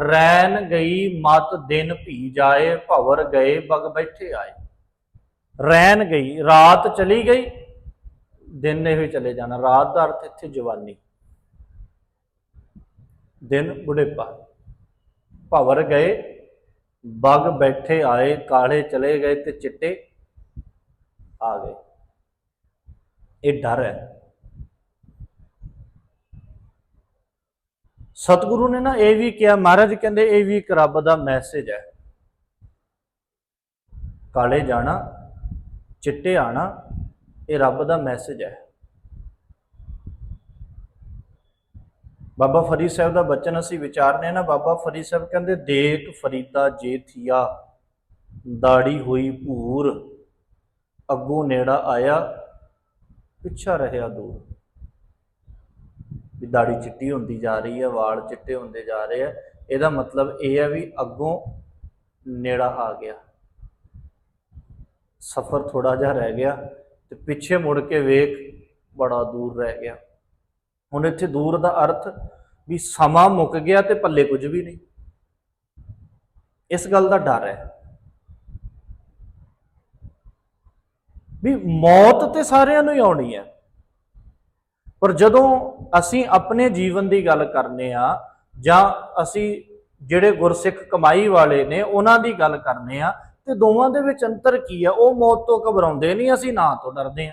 ਰੈਨ ਗਈ ਮਤ ਦਿਨ ਭੀ ਜਾਏ, ਭਵਰ ਗਏ ਬਗ ਬੈਠੇ ਆਏ। ਰੈਨ ਗਈ, ਰਾਤ ਚਲੀ ਗਈ, ਦਿਨ ਨੇ ਵੀ ਚਲੇ ਜਾਣਾ। ਰਾਤ ਦਾ ਅਰਥ ਇੱਥੇ ਜਵਾਨੀ। ਦਿਨ ਬੁਢੇਪਾ। ਭਵਰ ਗਏ, ਬਗ ਬੈਠੇ ਆਏ, ਕਾਲੇ ਚਲੇ ਗਏ ਤੇ ਚਿੱਟੇ ਆ ਗਏ। ਇਹ ਡਰ ਹੈ। ਸਤਿਗੁਰੂ ਨੇ ਨਾ ਇਹ ਵੀ ਕਿਹਾ, ਮਹਾਰਾਜ ਕਹਿੰਦੇ ਇਹ ਵੀ ਇੱਕ ਰੱਬ ਦਾ ਮੈਸੇਜ ਹੈ। ਕਾਲੇ ਜਾਣਾ, ਚਿੱਟੇ ਆਣਾ, ਇਹ ਰੱਬ ਦਾ ਮੈਸੇਜ ਹੈ। ਬਾਬਾ ਫਰੀਦ ਸਾਹਿਬ ਦਾ ਬਚਨ ਅਸੀਂ ਵਿਚਾਰਨੇ ਨਾ, ਬਾਬਾ ਫਰੀਦ ਸਾਹਿਬ ਕਹਿੰਦੇ, ਦੇਖ ਫਰੀਦਾ ਜੇ ਥੀਆ, ਦਾੜੀ ਹੋਈ ਭੂਰ, ਅੱਗੋਂ ਨੇੜਾ ਆਇਆ, ਪਿੱਛਾ ਰਹਿਆ ਦੂਰ। ਵੀ ਦਾੜੀ ਚਿੱਟੀ ਹੁੰਦੀ ਜਾ ਰਹੀ ਹੈ, ਵਾਲ ਚਿੱਟੇ ਹੁੰਦੇ ਜਾ ਰਹੇ ਆ ਇਹਦਾ ਮਤਲਬ ਇਹ ਹੈ ਵੀ ਅੱਗੋਂ ਨੇੜਾ ਆ ਗਿਆ। ਸਫ਼ਰ ਥੋੜਾ ਜਿਹਾ ਰਹਿ ਗਿਆ ਤੇ ਪਿੱਛੇ ਮੁੜ ਕੇ ਵੇਖ ਬੜਾ ਦੂਰ ਰਹਿ ਗਿਆ। ਹੁਣ ਇੱਥੇ ਦੂਰ ਦਾ ਅਰਥ ਵੀ ਸਮਾਂ ਮੁੱਕ ਗਿਆ ਤੇ ਪੱਲੇ ਕੁਝ ਵੀ ਨਹੀਂ। ਇਸ ਗੱਲ ਦਾ ਡਰ ਹੈ। ਵੀ ਮੌਤ ਤੇ ਸਾਰਿਆਂ ਨੂੰ ਹੀ ਆਉਣੀ ਹੈ। ਪਰ ਜਦੋਂ ਅਸੀਂ ਆਪਣੇ ਜੀਵਨ ਦੀ ਗੱਲ ਕਰਨੇ ਆ, ਜਾਂ ਅਸੀਂ ਜਿਹੜੇ ਗੁਰਸਿੱਖ ਕਮਾਈ ਵਾਲੇ ਨੇ, ਉਹਨਾਂ ਦੀ ਗੱਲ ਕਰਨੇ ਆ, ਤੇ ਦੋਵਾਂ ਦੇ ਵਿੱਚ ਅੰਤਰ ਕੀ ਆ? ਉਹ ਮੌਤ ਤੋਂ ਘਬਰਾਉਂਦੇ ਨਹੀਂ, ਅਸੀਂ ਨਾ ਤੋਂ ਡਰਦੇ ਆ।